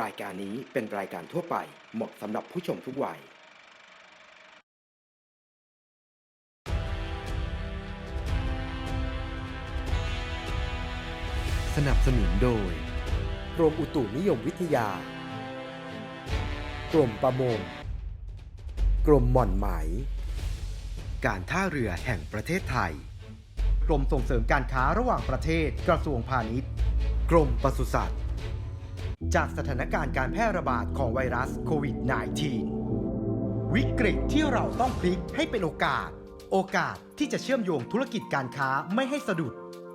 รายการนี้เป็นรายการทั่วไปเหมาะสำหรับผู้ชมทุกวัย สนับสนุนโดยกรมอุตุนิยมวิทยา กรมประมง กรมหม่อนไหม การท่าเรือแห่งประเทศไทย กรมส่งเสริมการค้าระหว่างประเทศกระทรวงพาณิชย์ กรมปศุสัตว์ จากสถานการณ์การแพร่ระบาดของไวรัสโควิด -19 วิกฤตที่เราต้องพลิกให้เป็นโอกาส โอกาสที่จะเชื่อมโยงธุรกิจการค้าไม่ให้สะดุด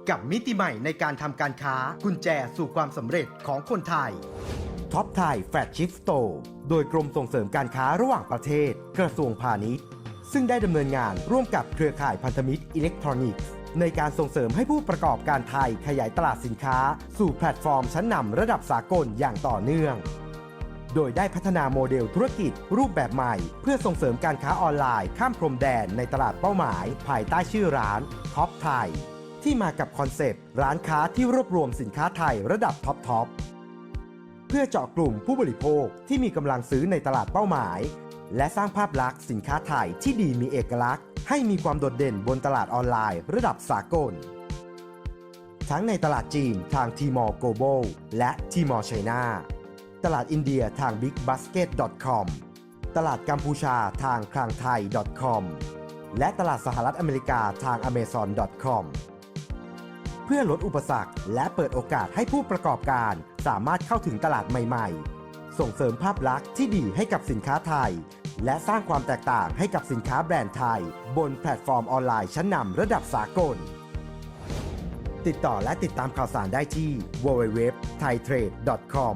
กับมิติใหม่ในการทำการค้ากุญแจสู่ความสำเร็จของคนไทยท็อปไทยแฟลชิฟโตโดยกรมส่งเสริมการค้าระหว่างประเทศ กระทรวงพาณิชย์ ซึ่งได้ดำเนินงานร่วมกับเครือข่ายพันธมิตรอิเล็กทรอนิกส์ ในการส่งเสริมให้ผู้ประกอบการไทยขยายตลาดสินค้า สู่แพลตฟอร์มชั้นนำระดับสากลอย่างต่อเนื่อง โดยได้พัฒนาโมเดลธุรกิจรูปแบบใหม่ เพื่อส่งเสริมการค้าออนไลน์ข้ามพรมแดนในตลาดเป้าหมาย ภายใต้ชื่อร้านท็อปไทยที่มากับคอนเซปต์ร้านค้าที่รวบรวมสินค้าไทยระดับท็อปทอปเพื่อเจาะกลุ่มผู้บริโภคที่มีกำลังซื้อในตลาดเป้าหมาย และสร้างภาพลักษณ์สินค้าไทยที่ดีมีเอกลักษณ์ ให้มีความโดดเด่นบนตลาดออนไลน์ระดับสากล ทั้งในตลาดจีนทาง Tmall Global และ Tmall China ตลาดอินเดียทาง bigbasket.com ตลาดกัมพูชาทางคลังไทย .com และตลาดสหรัฐอเมริกาทาง amazon.com เพื่อลดอุปสรรคและเปิดโอกาสให้ผู้ประกอบการสามารถเข้าถึงตลาดใหม่ ๆ ส่งเสริมภาพลักษณ์ที่ดีให้กับสินค้าไทย และสร้างความแตกต่างให้กับสินค้าแบรนด์ไทย บนแพลตฟอร์มออนไลน์ชั้นนำระดับสากล ติดต่อและติดตามข่าวสารได้ที่ www.thaitrade.com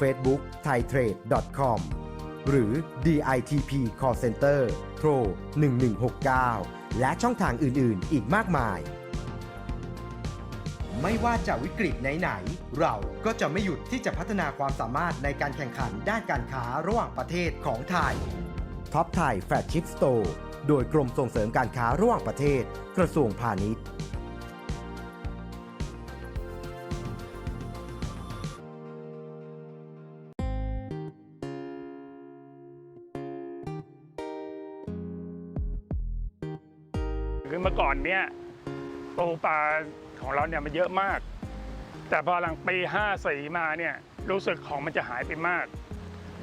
Facebook thaitrade.com หรือ DITP Call Center โทร 1169 และช่องทางอื่น ๆ อีกมากมาย ไม่ว่าจะวิกฤตไหน ๆ เราก็จะไม่หยุดที่จะพัฒนาความสามารถในการแข่งขันด้านการค้าระหว่างประเทศของไทย ท็อปไทยแฟลชิพสโตร์โดยกรมส่งเสริมการค้าระหว่างประเทศ กระทรวงพาณิชย์คือเมื่อก่อนเนี่ยปูปลาของเราเนี่ยมันเยอะมาก แต่พอหลังปี 54 มาเนี่ยรู้สึกของมันจะหายไปมาก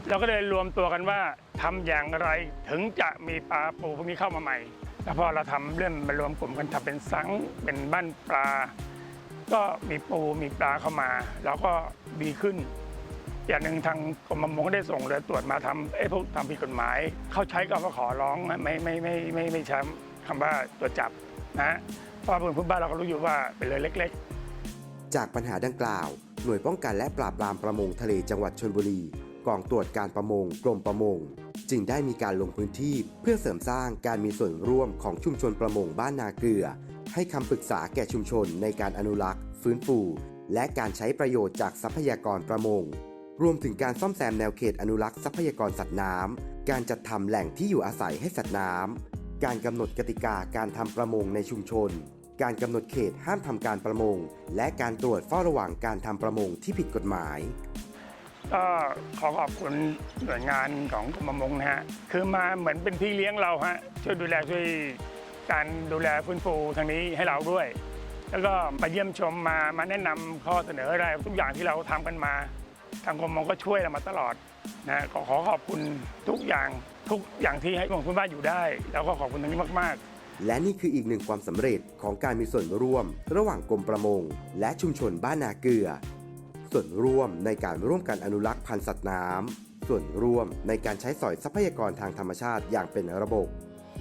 เราก็เลยรวมตัวกันว่าทำอย่างไรถึงจะมีปลาปูพวกนี้เข้ามาใหม่ แล้วพอเราทำเรื่องมารวมกลุ่มกันทำเป็นสังเป็นบ้านปลา ก็มีปูมีปลาเข้ามา แล้วก็ดีขึ้น อย่างหนึ่งทางกรมประมงได้ส่งเรือตรวจมาทำไอ้พวกทำผิดกฎหมาย เขาใช้ก็ขอร้องไม่ไม่ไม่ไม่ไม่ใช้คำว่าตรวจจับนะเพราะพื้นบ้านเราก็รู้อยู่ว่าเป็นเรือเล็ก ๆ จากปัญหาดังกล่าว หน่วยป้องกันและปราบปรามประมงทะเลจังหวัดชลบุรี กองตรวจการประมงกรมประมง จึงได้มีการลงพื้นที่เพื่อเสริมสร้างการมีส่วนร่วมของชุมชนประมงบ้านนาเกลือ ให้คำปรึกษาแก่ชุมชนในการอนุรักษ์ ฟื้นฟู และการใช้ประโยชน์จากทรัพยากรประมง รวมถึงการซ่อมแซมแนวเขตอนุรักษ์ทรัพยากรสัตว์น้ำการจัดทำแหล่งที่อยู่อาศัยให้สัตว์น้ำการกำหนดกติกาการทำประมงในชุมชนการกำหนดเขตห้ามทำการประมง และการตรวจเฝ้าระวังการทำประมงที่ผิดกฎหมาย ก็ขอขอบคุณหน่วยงานของกรมประมงนะฮะคือมาเหมือนเป็นพี่เลี้ยงเราฮะช่วยดูแลช่วยการดูแลฟื้นฟูทางนี้ให้เราด้วย แล้วก็มาเยี่ยมชมมามาแนะนำข้อเสนออะไรทุกอย่างที่เราทำกันมา ทางกรมประมงก็ช่วยเรามาตลอดนะขอขอขอบคุณทุกอย่างทุกอย่างที่ให้กรมพื้นบ้านอยู่ได้ แล้วก็ขอบคุณตรงนี้มาก ๆ และนี่คืออีกหนึ่งความสำเร็จของการมีส่วนร่วม ระหว่างกรมประมง และชุมชนบ้านนาเกลือ ส่วนร่วมในการร่วมกันอนุรักษ์พันธุ์สัตว์น้ำ ส่วนร่วมในการใช้สอยทรัพยากรทางธรรมชาติอย่างเป็นระบบ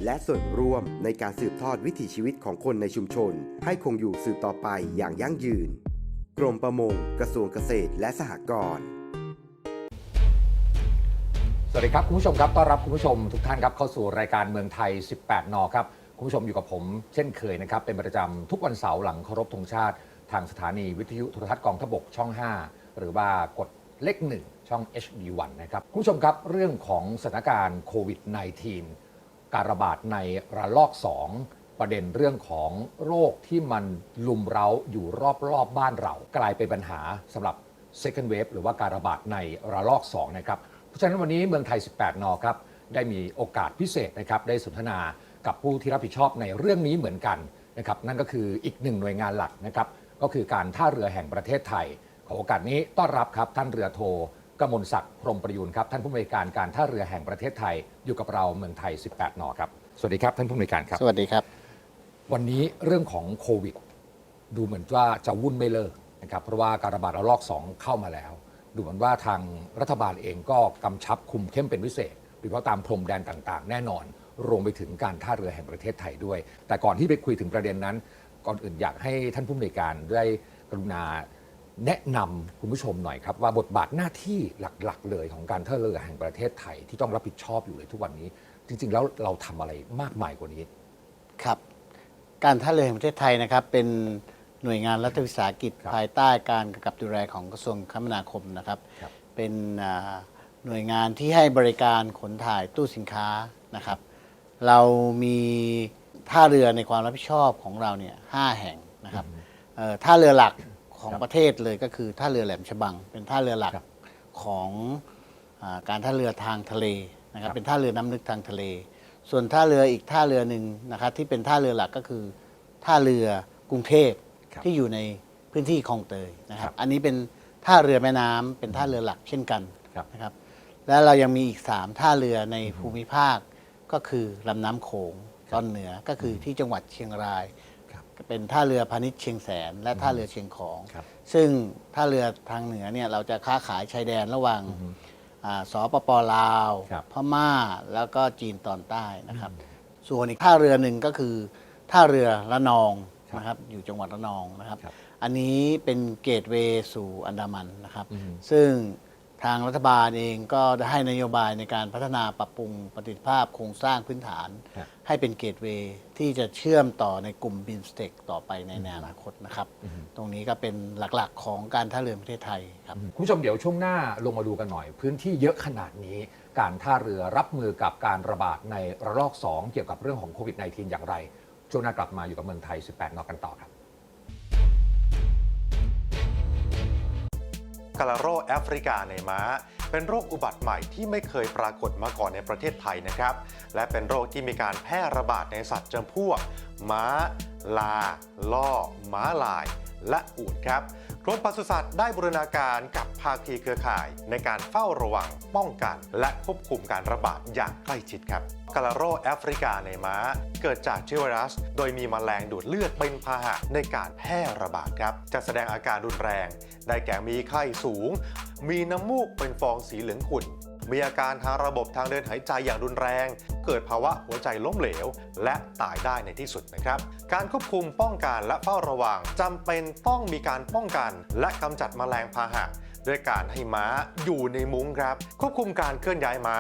และส่วนร่วมในการสืบทอดวิถีชีวิตของคนในชุมชน ให้คงอยู่สืบต่อไปอย่างยั่งยืน กรมประมง กระทรวงเกษตรและสหกรณ์สวัสดีครับคุณผู้ชมครับต้อนรับคุณผู้ชมทุกท่านครับเข้าสู่รายการเมืองไทย 18 น ครับ คุณผู้ชมอยู่กับผม เช่นเคยนะครับเป็นประจำทุกวันเสาร์หลังเคารพธงชาติ ทางสถานีวิทยุโทรทัศน์กองทพบกช่อง 5 หรือว่ากดเลขหนึ่งช่อง HD1 นะครับ คุณผู้ชมครับเรื่องของสถานการณ์โควิด -19 การระบาดในระลอก 2 ประเด็นเรื่องของโรคที่มันลุมเร้าอยู่รอบๆบบ้านเรา กลายเป็นปัญหาสำหรับ second wave หรือว่าการระบาดในระลอก 2 นะครับ เพราะฉะนั้นวันนี้เมืองไทย 18 นครับ ได้มีโอกาสพิเศษนะครับ ได้สนทนากับผู้ที่รับผิดชอบในเรื่องนี้เหมือนกันนะครับ นั่นก็คืออีกหนึ่งหน่วยงานหลักนะครับ ก็คือการท่าเรือแห่งประเทศไทย ขอโอกาสนี้ต้อนรับครับท่านเรือโทกมลศักดิ์พรหมประยูนครับท่านผู้อำนวยการการท่าเรือแห่งประเทศไทย อยู่กับเราเมืองไทย 18นครับ สวัสดีครับท่านผู้อำนวยการครับ สวัสดีครับ วันนี้เรื่องของโควิด ดูเหมือนว่าจะวุ่นไม่เลิกนะครับเพราะว่าการระบาดระลอก 2 เข้ามาแล้ว ดูเหมือนว่าทางรัฐบาลเองก็กำชับคุมเข้มเป็นพิเศษโดยเฉพาะตามพรมแดนต่างๆ แน่นอนรวมไปถึงการท่าเรือแห่งประเทศไทยด้วย แต่ก่อนที่ไปคุยถึงประเด็นนั้น ก่อนอื่นอยากให้ท่านผู้อำนวยการได้กรุณาแนะนำคุณผู้ชมหน่อยครับว่าบทบาทหน้าที่หลักๆ เลยของการท่าเรือแห่งประเทศไทยที่ต้องรับผิดชอบอยู่เลยทุกวันนี้ จริง ๆ แล้วเราทำอะไรมากมายกว่านี้ ครับ การท่าเรือแห่งประเทศไทยนะครับ เป็นหน่วยงานรัฐวิสาหกิจครับภายใต้การกำกับดูแลของกระทรวงคมนาคมนะครับ ครับ เป็นอ่าหน่วยงานที่ให้บริการขนถ่ายตู้สินค้านะครับ เรามี ท่าเรือในความรับผิดชอบของเราเนี่ยห้าแห่งนะครับเอ่อท่าเรือหลักของครับประเทศเลยก็คือท่าเรือแหลมฉบัง เป็นท่าเรือหลักครับของอาการท่าเรือทางทะเลนะครับครับเป็นท่าเรือน้ำลึกทางทะเล ส่วนท่าเรืออีกท่าเรือหนึ่งนะครับที่เป็นท่าเรือหลักก็คือ ท่าเรือกรุงเทพครับที่อยู่ในพื้นที่คลองเตยนะคครัรับบอันนี้เป็นท่าเรือแม่น้ำเป็นท่าเรือหลักเช่นกันครับนะครับ และเรายังมีอีก 3 ท่าเรือในภูมิภาคก็คือลำน้ำโขง ตอนเหนือก็คือที่จังหวัดเชียงรายครับเป็นท่าเรือพาณิชย์เชียงแสน และท่าเรือเชียงของครับซึ่งท่าเรือทางเหนือเนี่ยเราจะค้าขายชายแดนระหว่างอ่าสปปลาวครับพม่าแล้วก็จีนตอนใต้นะครับ ส่วนอีกท่าเรือหนึ่งก็คือ ท่าเรือระนองครับนะครับอยู่จังหวัดระนองนะครับครับ อันนี้เป็นเกตเวย์สู่อันดามันนะครับอืมซึ่ง ทางรัฐบาลเองก็ได้ให้นโยบายในการพัฒนาปรับปรุงประสิทธิภาพโครงสร้างพื้นฐาน ครับให้เป็นเกตเวย์ที่จะเชื่อมต่อในกลุ่มบินสเต็กต่อไปในในอนาคตนะครับตรงนี้ก็เป็นหลักๆของการท่าเรือประเทศไทยครับ คุณผู้ชมเดี๋ยวช่วงหน้าลงมาดูกันหน่อย พื้นที่เยอะขนาดนี้ การท่าเรือรับมือกับการระบาดในระลอก 2 เกี่ยวกับเรื่องของโควิด -19 อย่างไร ช่วงหน้ากลับมาอยู่กับเมืองไทย 18 นอกกันต่อครับ กาลาโรแอฟริกาในม้า เป็นโรคอุบัติใหม่ที่ไม่เคยปรากฏมาก่อนในประเทศไทยนะครับ และเป็นโรคที่มีการแพร่ระบาดในสัตว์จำพวก ม้า ลา ล่อ ม้าลาย และอูฐครับกรมปศุสัตว์ได้บูรณาการกับภาคีเครือข่าย ในการเฝ้าระวัง ป้องกัน และควบคุมการระบาดอย่างใกล้ชิดครับกาลาโรแอฟริกาในม้า เกิดจากเชื้อไวรัส โดยมีแมลงดูดเลือดเป็นพาหะในการแพร่ระบาดครับ จะแสดงอาการรุนแรง ได้แก่มีไข้สูง มีน้ำมูกเป็นฟองสีเหลืองขุ่น มีอาการทางระบบทางเดินหายใจอย่างรุนแรง เกิดภาวะหัวใจล้มเหลว และตายได้ในที่สุดนะครับ การควบคุมป้องกันและเฝ้าระวังจำเป็นต้องมีการป้องกัน และกำจัดแมลงพาหะด้วยการให้ม้าอยู่ในมุ้งครับ ควบคุมการเคลื่อนย้ายม้า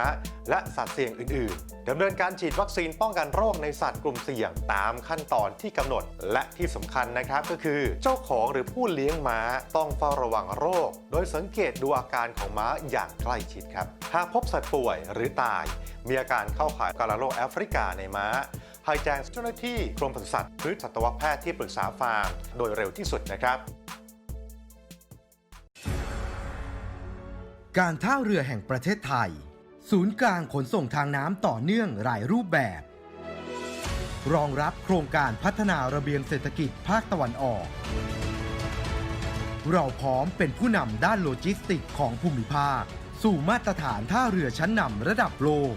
และสัตว์เสี่ยงอื่น ๆดำเนินการฉีดวัคซีนป้องกันโรคในสัตว์กลุ่มเสี่ยงตามขั้นตอนที่กำหนด และที่สำคัญนะครับก็คือ เจ้าของหรือผู้เลี้ยงม้าต้องเฝ้าระวังโรค โดยสังเกตดูอาการของม้าอย่างใกล้ชิดครับหากพบสัตว์ป่วยหรือตาย มีอาการเข้าข่ายกาฬโรคแอฟริกาในม้า ให้แจ้งเจ้าหน้าที่กรมปศุสัตว์หรือสัตวแพทย์ที่ปรึกษาฟาร์มโดยเร็วที่สุดนะครับ การท่าเรือแห่งประเทศไทย ศูนย์กลางขนส่งทางน้ำต่อเนื่องหลายรูปแบบ รองรับโครงการพัฒนาระเบียงเศรษฐกิจภาคตะวันออก เราพร้อมเป็นผู้นำด้านโลจิสติกของภูมิภาค สู่มาตรฐานท่าเรือชั้นนำระดับโลก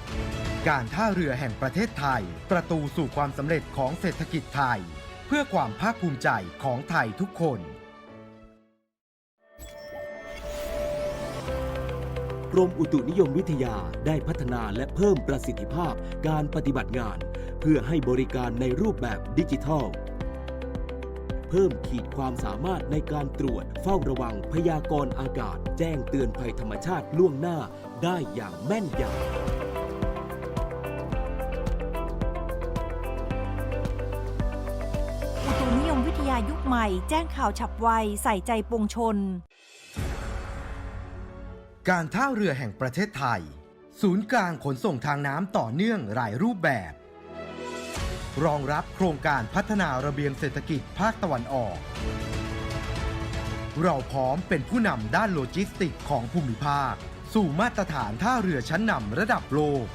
การท่าเรือแห่งประเทศไทย ประตูสู่ความสำเร็จของเศรษฐกิจไทย เพื่อความภาคภูมิใจของไทยทุกคนกรมอุตุนิยมวิทยาได้พัฒนาและเพิ่มประสิทธิภาพการปฏิบัติงาน เพื่อให้บริการในรูปแบบดิจิทัล เพิ่มขีดความสามารถในการตรวจ เฝ้าระวังพยากรณ์อากาศ แจ้งเตือนภัยธรรมชาติล่วงหน้าได้อย่างแม่นยำอุตุนิยมวิทยายุคใหม่ แจ้งข่าวฉับไว ใส่ใจปวงชน การท่าเรือแห่งประเทศไทย ศูนย์กลางขนส่งทางน้ำต่อเนื่องหลายรูปแบบ รองรับโครงการพัฒนาระเบียงเศรษฐกิจภาคตะวันออก เราพร้อมเป็นผู้นำด้านโลจิสติกของภูมิภาค สู่มาตรฐานท่าเรือชั้นนำระดับโลก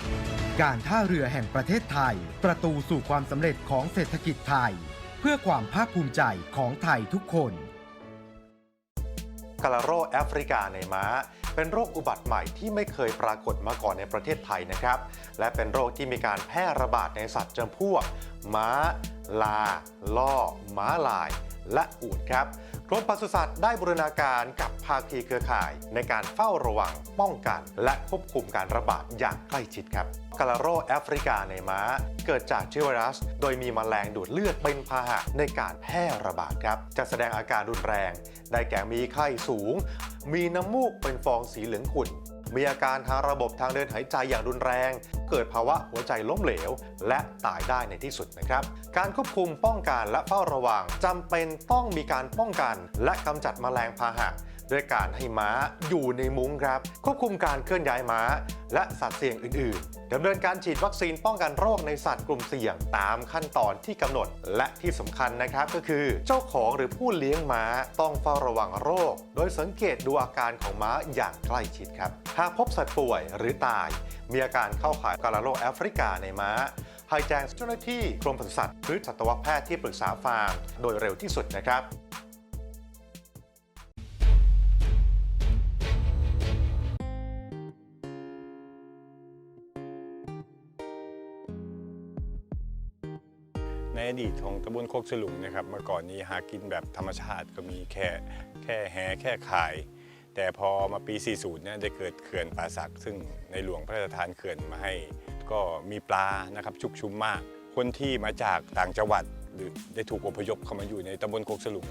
การท่าเรือแห่งประเทศไทย ประตูสู่ความสำเร็จของเศรษฐกิจไทย เพื่อความภาคภูมิใจของไทยทุกคนกาลาโรแอฟริกาในม้า เป็นโรคอุบัติใหม่ที่ไม่เคยปรากฏมาก่อนในประเทศไทยนะครับ และเป็นโรคที่มีการแพร่ระบาดในสัตว์จำพวก ม้า ลา ล่อ ม้าลาย และอูฐครับกรมปศุสัตว์ได้บูรณาการกับภาคีเครือข่าย ในการเฝ้าระวังป้องกัน และควบคุมการระบาดอย่างใกล้ชิดครับกาลาโรคแอฟริกาในม้า เกิดจากเชื้อไวรัส โดยมีแมลงดูดเลือดเป็นพาหะในการแพร่ระบาดครับ จะแสดงอาการรุนแรง ได้แก่มีไข้สูง มีน้ำมูกเป็นฟองสีเหลืองขุ่น มีอาการทางระบบทางเดินหายใจอย่างรุนแรง เกิดภาวะหัวใจล้มเหลว และตายได้ในที่สุดนะครับ การควบคุมป้องกันและเฝ้าระวังจำเป็นต้องมีการป้องกัน และกำจัดแมลงพาหะ ด้วยการให้ม้าอยู่ในมุ้งครับ ควบคุมการเคลื่อนย้ายม้า และสัตว์เสี่ยงอื่น ๆดำเนินการฉีดวัคซีนป้องกันโรคในสัตว์กลุ่มเสี่ยงตามขั้นตอนที่กำหนด และที่สำคัญนะครับก็คือ เจ้าของหรือผู้เลี้ยงม้าต้องเฝ้าระวังโรค โดยสังเกตดูอาการของม้าอย่างใกล้ชิดครับหากพบสัตว์ป่วยหรือตาย มีอาการเข้าข่ายกาฬโรคแอฟริกาในม้าให้แจ้งเจ้าหน้าที่กรมปศุสัตว์หรือสัตวแพทย์ที่ปรึกษาฟาร์มโดยเร็วที่สุดนะครับ อดีตของตำบลโคกสลุงนะครับ เมื่อก่อนนี้หากินแบบธรรมชาติก็มีแค่แค่แหแค่ขาย แต่พอมาปี 40 เนี่ยได้เกิดเขื่อนป่าสัก ซึ่งในหลวงพระราชทานเขื่อนมาให้ ก็มีปลานะครับชุกชุมมาก คนที่มาจากต่างจังหวัดหรือได้ถูกอพยพเข้ามาอยู่ในตำบลโคกสลุง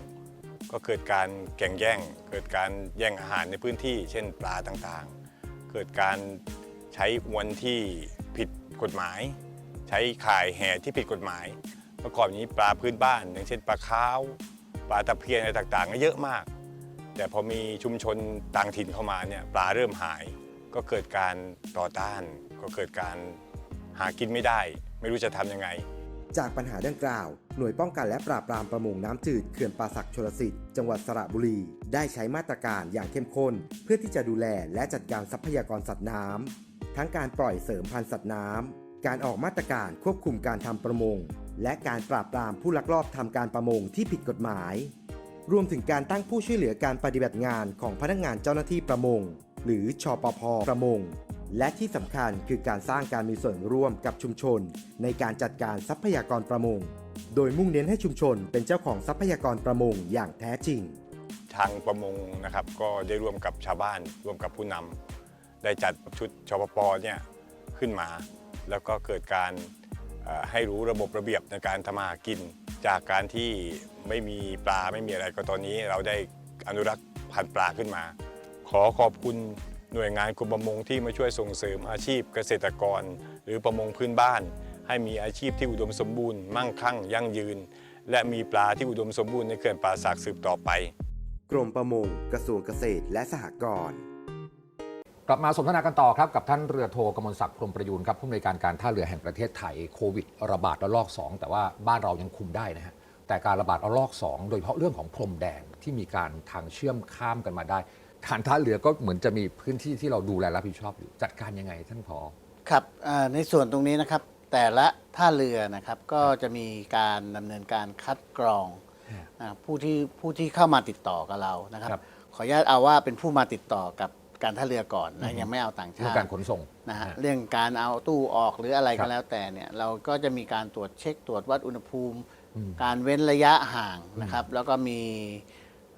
ก็เกิดการแข่งแย่ง เกิดการแย่งอาหารในพื้นที่ เช่นปลาต่างๆ เกิดการใช้อวนที่ผิดกฎหมาย ใช้ข่ายแห่ที่ผิดกฎหมาย เมื่อก่อนนี้ปลาพื้นบ้าน อย่างเช่นปลาคาวปลาตะเพียนอะไรต่างๆก็เยอะมาก แต่พอมีชุมชนต่างถิ่นเข้ามาเนี่ยปลาเริ่มหาย ก็เกิดการต่อต้าน ก็เกิดการหากินไม่ได้ ไม่รู้จะทำยังไง จากปัญหาดังกล่าว หน่วยป้องกันและปราบปรามประมงน้ำจืดเขื่อนป่าสักชลสิทธิ์จังหวัดสระบุรี ได้ใช้มาตรการอย่างเข้มข้น เพื่อที่จะดูแลและจัดการทรัพยากรสัตว์น้ำทั้งการปล่อยเสริมพันธุ์สัตว์น้ำการออกมาตรการควบคุมการทำประมง และการปราบปรามผู้ลักลอบทำการประมงที่ผิดกฎหมาย รวมถึงการตั้งผู้ช่วยเหลือการปฏิบัติงานของพนักงานเจ้าหน้าที่ประมง หรือชปพประมง และที่สำคัญคือการสร้างการมีส่วนร่วมกับชุมชน ในการจัดการทรัพยากรประมง โดยมุ่งเน้นให้ชุมชนเป็นเจ้าของทรัพยากรประมงอย่างแท้จริง ทางประมงนะครับก็ได้ร่วมกับชาวบ้าน ร่วมกับผู้นำได้จัดชุดชปปเนี่ยขึ้นมา แล้วก็เกิดการ ให้รู้ระบบระเบียบในการทำมาหากิน จากการที่ไม่มีปลาไม่มีอะไรก็ตอนนี้เราได้อนุรักษ์พันธุ์ปลาขึ้นมา ขอขอบคุณหน่วยงานกรมประมงที่มาช่วยส่งเสริมอาชีพเกษตรกร หรือประมงพื้นบ้าน ให้มีอาชีพที่อุดมสมบูรณ์มั่งคั่งยั่งยืน และมีปลาที่อุดมสมบูรณ์ในเขื่อนป่าสักสืบต่อไป กรมประมงกระทรวงเกษตรและสหกรณ์ กลับมาสนทนากันต่อครับ กับท่านเรือโทกมลศักดิ์พรหมประยูนครับผู้อำนวยการการท่าเรือแห่งประเทศไทยโควิดระบาดระลอก 2 แต่ว่าบ้านเรายังคุมได้นะฮะแต่การระบาดระลอก 2 โดยเฉพาะเรื่องของพรมแดนที่มีการทางเชื่อมข้ามกันมาได้การท่าเรือก็เหมือนจะมีพื้นที่ที่เราดูแลรับผิดชอบอยู่จัดการยังไงท่านพอครับเอ่อในส่วนตรงนี้นะครับ แต่ละท่าเรือนะครับก็จะมีการดำเนินการคัดกรองฮะอ่าผู้ที่ผู้ที่เข้ามาติดต่อกับเรานะครับครับขออนุญาตเอาว่าเป็นผู้มาติดต่อกับ การท่าเรือก่อนอืนะอฮึยังไม่เอาต่างเรื่องชาติการขนส่งนะฮะฮะเรื่องการเอาตู้ออกหรืออะไรครัก็บแล้วแต่เนี่ยเราก็จะมีการตรวจเช็คตรวจวัดอุณหภูมิอืมการเว้นระยะห่างนะครับ แล้วก็มี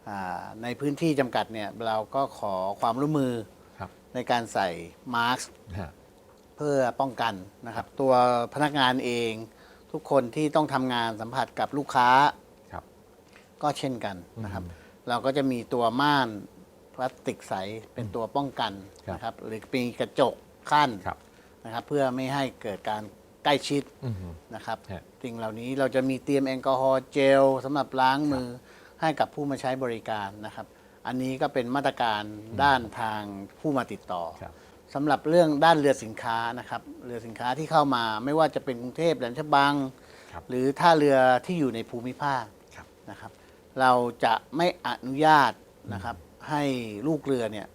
อ่าในพื้นที่จำกัดเนี่ยเราก็ขอความร่วมมือครับในการใส่มาสก์ฮะเพื่อป้องกันนะครับ ตัวพนักงานเองทุกคนที่ต้องทำงานสัมผัสกับลูกค้าครับก็เช่นกันนะครับอืมเราก็จะมีตัวม่าน พลาสติกใสเป็นตัวป้องกันครับนะครับหรือมีกระจกขั้นครับนะครับเพื่อไม่ให้เกิดการใกล้ชิดอือฮึนะครับฮะ สิ่งเหล่านี้เราจะมีเตรียมแอลกอฮอล์เจลสำหรับล้างมือให้กับผู้มาใช้บริการนะครับ อันนี้ก็เป็นมาตรการด้านทางผู้มาติดต่อ ครับ สำหรับเรื่องด้านเรือสินค้านะครับ เรือสินค้าที่เข้ามาไม่ว่าจะเป็นกรุงเทพแหลมฉบัง ครับหรือท่าเรือที่อยู่ในภูมิภาคครับ นะครับ เราจะไม่อนุญาตนะครับ ให้ลูกเรือเนี่ย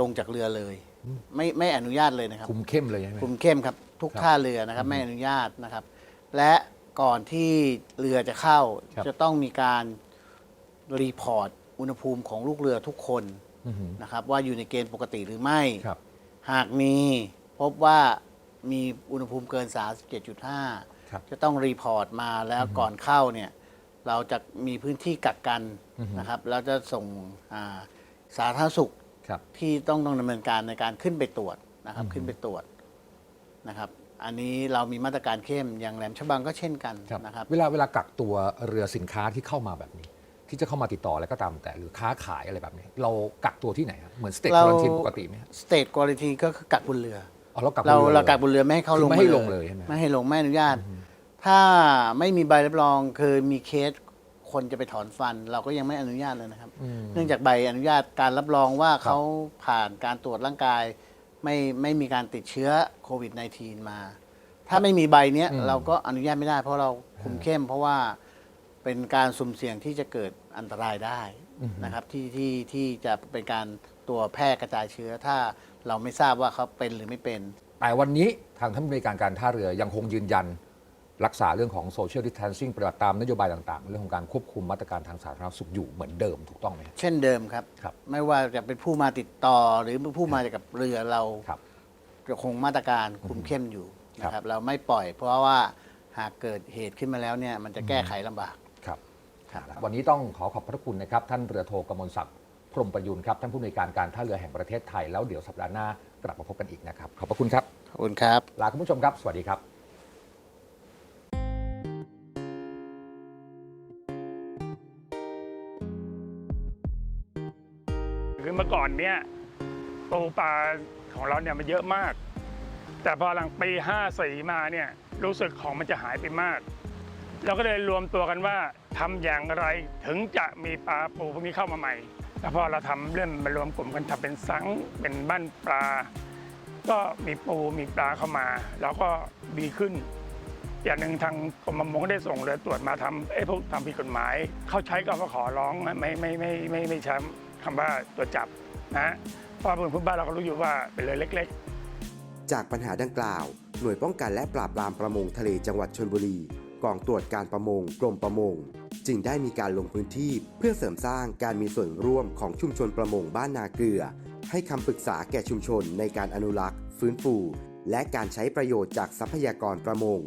ลงจากเรือเลยอืมไม่ไม่อนุญาตเลยนะครับคุมเข้มเลยใช่ไหมคุมเข้มครับ ทุกครับท่าเรือนะครับอืมไม่อนุญาตนะครับ และก่อนที่เรือจะเข้าครับจะต้องมีการรีพอร์ตอุณหภูมิของลูกเรือทุกคนอือหือนะครับ ว่าอยู่ในเกณฑ์ปกติหรือไม่ครับหากมีพบว่ามีอุณหภูมิเกิน 37.5ครับจะต้องรีพอร์ตมาแล้วก่อนเข้าเนี่ย เราจะมีพื้นที่กักกันอือฮึ นะครับแล้วจะส่งอ่าสาธารณสุขครับที่ต้องต้องดำเนินการในการขึ้นไปตรวจนะครับอือฮึขึ้นไปตรวจนะครับ อันนี้เรามีมาตรการเข้มอย่างแหลมฉบังก็เช่นกันครับนะครับ เวลาเวลากักตัวเรือสินค้าที่เข้ามาแบบนี้ ที่จะเข้ามาติดต่ออะไรก็ตามแต่หรือค้าขายอะไรแบบนี้ เรากักตัวที่ไหนครับเหมือนสเตทเราควอนตินปกติไหมครับสเตทก u a ลิทีก็คือกักบนเรืออ๋อเรากักเราบนรือเรากักลยบนเรือไม่ให้เข้าคือลงไม่ให้าลงเลยใช่ไหมไม่ให้ลงไม่อนุญาตอืมถ้าไม่มีใบรับรองคือมีเคส คนจะไปถอนฟัน เราก็ยังไม่อนุญาตเลยนะครับอืมเนื่องจากใบอนุญาตการรับรองว่าครับเขาผ่านการตรวจร่างกาย ไม่ไม่มีการติดเชื้อโควิด -19 มา ถ้าไม่มีใบเนี้ยอืมเราก็อนุญาตไม่ได้ เพราะเราคุมอ่าเข้ม เพราะว่าเป็นการสุ่มเสี่ยงที่จะเกิดอันตรายได้อือฮึนะครับที่ที่ที่จะเป็นการตัวแพร่กระจายเชื้อ ถ้าเราไม่ทราบว่าเขาเป็นหรือไม่เป็น แต่วันนี้ทางท่านผู้ในวยการการท่าเรือยังคงยืนยัน รักษาเรื่องของโซเชียลดิ t ทนซิ่งปฏิบัติตามนโยบายต่างๆ เรื่องของการควบคุมมาตรการทางสาธารณสุขอยู่เหมือนเดิมถูกต้องไหมครับเช่นเดิมครับ ครับไม่ว่าจะเป็นผู้มาติดต่อหรือผู้มาจากกับเรือเราครับจะคงมาตรการคุมเข้มอยู่นะครับเราไม่ปล่อย เพราะว่าหากเกิดเหตุขึ้นมาแล้วเนี่ยมันจะแก้ไขลำบาก ครับครับ วันนี้ต้องขอขอบพระคุณนะครับ ท่านเรือโทกมลศักดิ์พรหมประยุนครับท่านผู้ในวยการการท่าเรือแห่งประเทศไทยแล้วเดี๋ยวสัปดาห์หน้ากลับมาพบกันอีกนะครับขอบพระคุณครับขอบคุณครับ ลาคุณผู้ชมครับสวัสดีครับ มื่อก่อนเนี่ยปูปลาของเราเนี่ยมันเยอะมาก แต่พอหลังปี54มาเนี่ยรู้สึกของมันจะหายไปมาก เราก็เลยรวมตัวกันว่าทำอย่างไรถึงจะมีปลาปูพวกนี้เข้ามาใหม่แล้วพอเราทำเริ่มมารวมกลุ่มกันทำเป็นสังเป็นบ้านปลา ก็มีปูมีปลาเข้ามาแล้วก็ดีขึ้น อย่างหนึ่งทางกรมประมงได้ส่งเรือตรวจมาทำไอ้พวกทำผิดกฎหมาย เขาใช้ก็มาขอร้องไม่ไม่ไม่ไม่ไม่ใช้ คำว่าตัวจับนะเพราะบนพื้นบ้านเราก็รู้อยู่ว่าเป็นเรือเล็ก ๆ จากปัญหาดังกล่าว หน่วยป้องกันและปราบปรามประมงทะเลจังหวัดชลบุรีกองตรวจการประมงกรมประมง จึงได้มีการลงพื้นที่เพื่อเสริมสร้างการมีส่วนร่วมของชุมชนประมงบ้านนาเกลือ ให้คำปรึกษาแก่ชุมชนในการอนุรักษ์ ฟื้นฟู และการใช้ประโยชน์จากทรัพยากรประมง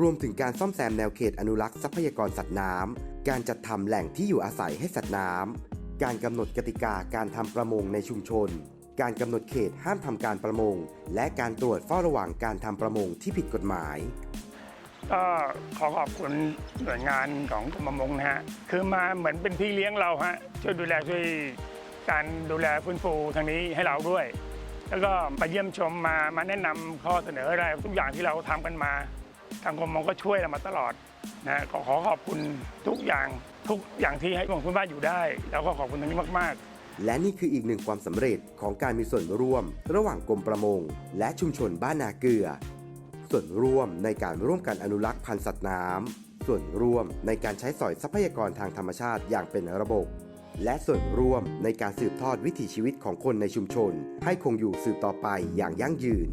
รวมถึงการซ่อมแซมแนวเขตอนุรักษ์ทรัพยากรสัตว์น้ำการจัดทำแหล่งที่อยู่อาศัยให้สัตว์น้ำ การกำหนดกติกาการทำประมงในชุมชน การกำหนดเขตห้ามทำการประมง และการตรวจเฝ้าระวังการทำประมงที่ผิดกฎหมาย ก็ขอขอบคุณหน่วยงานของกรมประมงนะฮะ คือมาเหมือนเป็นพี่เลี้ยงเราฮะ ช่วยดูแลช่วยการดูแลฟื้นฟูทางนี้ให้เราด้วย แล้วก็มาเยี่ยมชมมามาแนะนำข้อเสนออะไรทุกอย่างที่เราทำกันมา ทางกรมประมงก็ช่วยเรามาตลอดนะขอขอขอบคุณทุกอย่าง ทุกอย่างที่ให้ของคุณบ้านอยู่ได้ แล้วก็ขอบคุณตรงนี้มาก ๆและนี่คืออีกหนึ่งความสำเร็จของการมีส่วนร่วม ระหว่างกรมประมง และชุมชนบ้านนาเกลือ ส่วนร่วมในการร่วมกันอนุรักษ์พันธุ์สัตว์น้ำส่วนร่วมในการใช้สอยทรัพยากรทางธรรมชาติอย่างเป็นระบบ และส่วนร่วมในการสืบทอดวิถีชีวิตของคนในชุมชน ให้คงอยู่สืบต่อไปอย่างยั่งยืน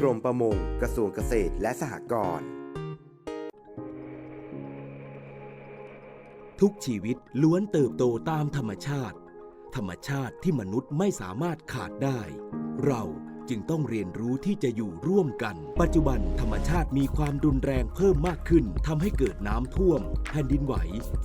กรมประมง กระทรวงเกษตรและสหกรณ์ ทุกชีวิตล้วนเติบโตตามธรรมชาติ ธรรมชาติที่มนุษย์ไม่สามารถขาดได้ เราจึงต้องเรียนรู้ที่จะอยู่ร่วมกัน ปัจจุบันธรรมชาติมีความรุนแรงเพิ่มมากขึ้นทำให้เกิดน้ำท่วม แผ่นดินไหว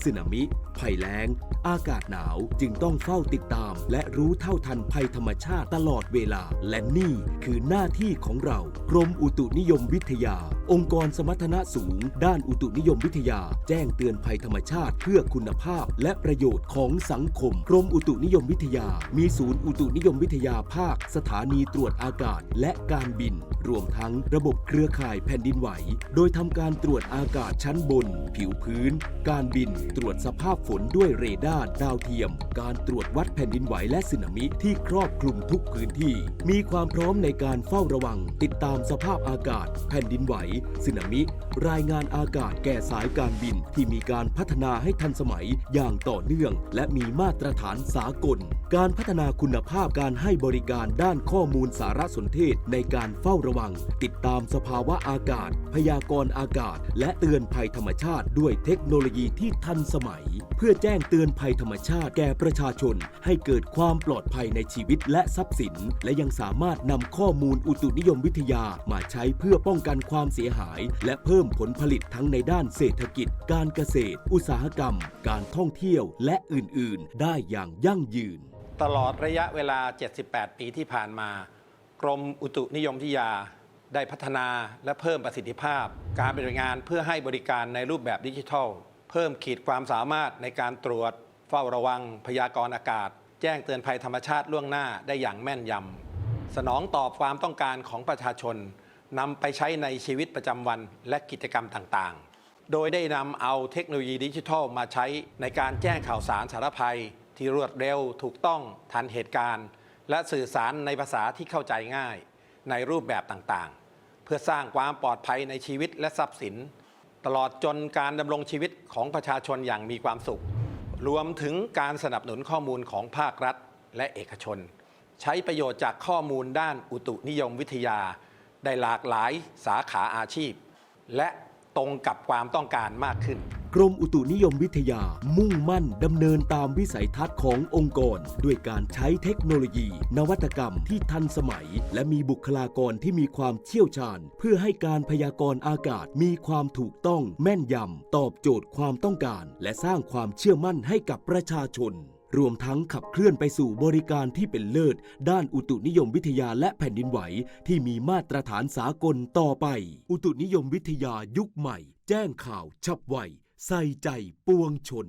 สึนามิ ภัยแล้ง อากาศหนาวจึงต้องเฝ้าติดตาม และรู้เท่าทันภัยธรรมชาติตลอดเวลา และนี่คือหน้าที่ของเรา กรมอุตุนิยมวิทยา องค์กรสมรรถนะสูง ด้านอุตุนิยมวิทยา แจ้งเตือนภัยธรรมชาติ เพื่อคุณภาพ และประโยชน์ของสังคม กรมอุตุนิยมวิทยา มีศูนย์อุตุนิยมวิทยาภาค สถานีตรวจอากาศ และการบิน รวมทั้งระบบเครือข่ายแผ่นดินไหว โดยทำการตรวจอากาศชั้นบน ผิวพื้น การบิน ตรวจสภาพฝนด้วยเรดาร์ดาวเทียม การตรวจวัดแผ่นดินไหวและสึนามิที่ครอบคลุมทุกพื้นที่ มีความพร้อมในการเฝ้าระวัง ติดตามสภาพอากาศ แผ่นดินไหวสึนามิ รายงานอากาศแก่สายการบินที่มีการพัฒนาให้ทันสมัยอย่างต่อเนื่อง และมีมาตรฐานสากล การพัฒนาคุณภาพการให้บริการด้านข้อมูลสารสนเทศในการเฝ้าระวัง ติดตามสภาวะอากาศ พยากรณ์อากาศ และเตือนภัยธรรมชาติ ด้วยเทคโนโลยีที่ทันสมัย เพื่อแจ้งเตือนภัยธรรมชาติแก่ประชาชน ให้เกิดความปลอดภัยในชีวิตและทรัพย์สิน และยังสามารถนำข้อมูลอุตุนิยมวิทยามาใช้เพื่อป้องกันความเสียหาย และเพิ่มผลผลิตทั้งในด้านเศรษฐกิจ การเกษตร อุตสาหกรรม การท่องเที่ยวและอื่น ๆ ได้อย่างยั่งยืน ตลอดระยะเวลา 78 ปีที่ผ่านมา กรมอุตุนิยมวิทยา ได้พัฒนาและเพิ่มประสิทธิภาพ การปฏิบัติงานเพื่อให้บริการในรูปแบบดิจิทัล เพิ่มขีดความสามารถในการตรวจ เฝ้าระวัง พยากรณ์อากาศ แจ้งเตือนภัยธรรมชาติล่วงหน้าได้อย่างแม่นยำสนองตอบความต้องการของประชาชน นำไปใช้ในชีวิตประจำวันและกิจกรรมต่างๆ โดยได้นำเอาเทคโนโลยีดิจิทัลมาใช้ในการแจ้งข่าวสารสารภัย ที่รวดเร็วถูกต้องทันเหตุการณ์ และสื่อสารในภาษาที่เข้าใจง่าย ในรูปแบบต่างๆ เพื่อสร้างความปลอดภัยในชีวิตและทรัพย์สิน ตลอดจนการดำรงชีวิตของประชาชนอย่างมีความสุข รวมถึงการสนับสนุนข้อมูลของภาครัฐและเอกชน ใช้ประโยชน์จากข้อมูลด้านอุตุนิยมวิทยา ได้หลากหลายสาขาอาชีพ และตรงกับความต้องการมากขึ้น กรมอุตุนิยมวิทยามุ่งมั่นดำเนินตามวิสัยทัศน์ขององค์กร ด้วยการใช้เทคโนโลยี นวัตกรรมที่ทันสมัย และมีบุคลากรที่มีความเชี่ยวชาญ เพื่อให้การพยากรณ์อากาศมีความถูกต้องแม่นยำตอบโจทย์ความต้องการ และสร้างความเชื่อมั่นให้กับประชาชน รวมทั้งขับเคลื่อนไปสู่บริการที่เป็นเลิศ ด้านอุตุนิยมวิทยาและแผ่นดินไหว ที่มีมาตรฐานสากลต่อไป อุตุนิยมวิทยายุคใหม่ แจ้งข่าว ฉับไว ใส่ใจปวงชน